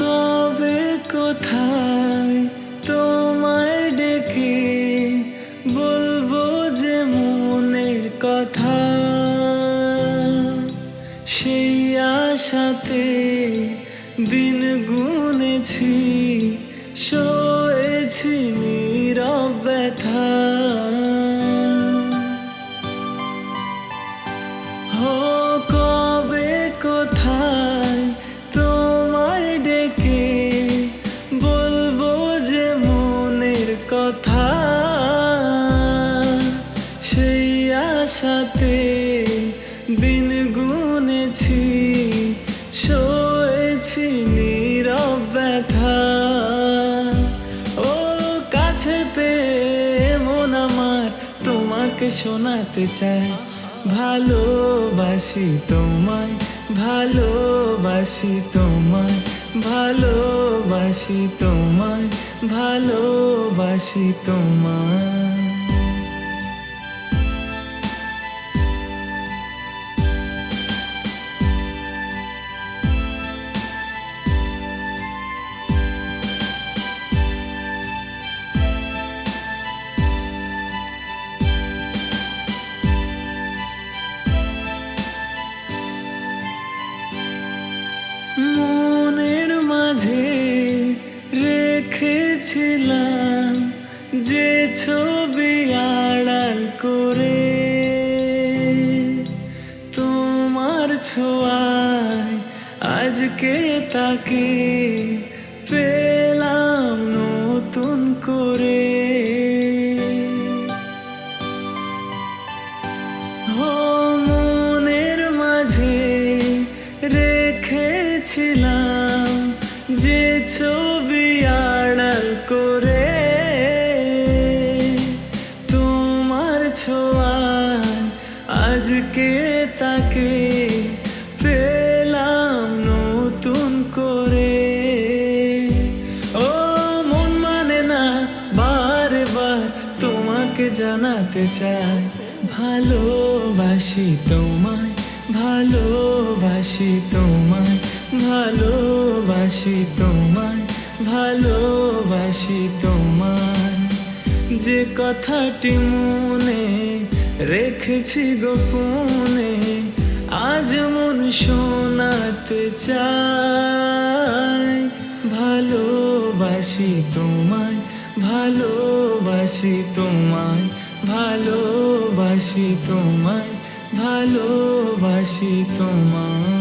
কবে কোথায় তোমায় ডেকে বলব যে মনের কথা? সেই আশাতে দিন গুনেছি। সেই আশাতে দিন গুনেছি, শোয়েছি নীরব ব্যথা। ও কাছে পেয়ে মন আমার তোমাকে শোনাতে চাই। ভালোবাসি তোমায় ভালোবাসি তোমায় ভালোবাসি তোমায় ভালোবাসি তোমায়। মনের মাঝে রেখেছিলাম যে ছবি আড়াল করে তোমার ছোঁয়ায় আজকে তাকে পেলাম নতুন করে। মনের মাঝে রেখেছিলাম যে ছবি আজকে তাকে পেলাম নতুন করে। ও, মন মানে না, বারবার তোমাকে জানাতে চাই। ভালোবাসি তোমায় ভালোবাসি তোমায় ভালোবাসি তোমায় ভালোবাসি তোমায়। যে কথাটি মনে রেখেছি গোপনে আজ মন শোনাতে চাই। ভালোবাসি তোমায় ভালোবাসি তোমায় ভালোবাসি তোমায় ভালোবাসি তোমায়।